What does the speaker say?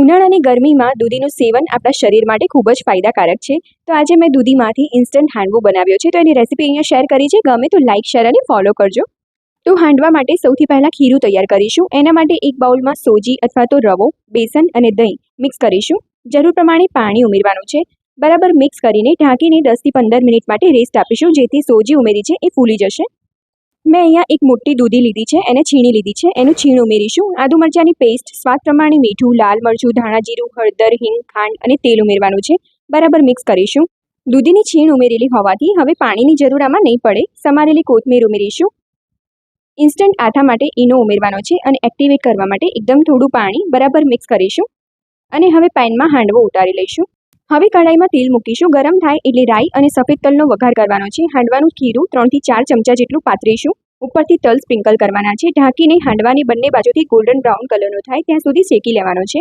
ઉનાળાની ગરમીમાં દૂધીનું સેવન આપણા શરીર માટે ખૂબ જ ફાયદાકારક છે. તો આજે મેં દૂધીમાંથી ઇન્સ્ટન્ટ હાંડવો બનાવ્યો છે. તો એની રેસીપી અહીંયા શેર કરી છે. ગમે તો લાઇક શેર અને ફોલો કરજો. તો હાંડવા માટે સૌથી પહેલાં ખીરું તૈયાર કરીશું. એના માટે એક બાઉલમાં સોજી અથવા તો રવો, બેસન અને દહીં મિક્સ કરીશું. જરૂર પ્રમાણે પાણી ઉમેરવાનું છે. બરાબર મિક્સ કરીને ઢાંકીને દસથી પંદર મિનિટ માટે રેસ્ટ આપીશું. જેથી સોજી ઉમેરી છે એ ફૂલી જશે. મેં અહીંયા એક મોટી દૂધી લીધી છે, એને છીણી લીધી છે, એનું છીણ ઉમેરીશું. આદુ મરચાંની પેસ્ટ સ્વાદ પ્રમાણે મીઠું, લાલ મરચું, ધાણા જીરું, હળદર, હિંગ, ખાંડ અને તેલ ઉમેરવાનું છે. બરાબર મિક્સ કરીશું. દૂધીની છીણ ઉમેરેલી હોવાથી હવે પાણીની જરૂર આમાં નહીં પડે. સમારેલી કોથમીર ઉમેરીશું. ઇન્સ્ટન્ટ આથા માટે ઈનો ઉમેરવાનો છે અને એક્ટિવેટ કરવા માટે એકદમ થોડું પાણી બરાબર મિક્સ કરીશું. અને હવે પેનમાં હાંડવો ઉતારી લઈશું. હવે કઢાઈમાં તેલ મૂકીશું. ગરમ થાય એટલે રાઈ અને સફેદ તલનો વઘાર કરવાનો છે. હાંડવાનું ખીરું ત્રણથી ચાર ચમચા જેટલું પાથરીશું ઉપરથી તલ સ્પ્રિંકલ કરવાના છે. ઢાંકીને હાંડવાની બંને બાજુથી ગોલ્ડન બ્રાઉન કલરનો થાય. ત્યાં સુધી શેકી લેવાનો છે.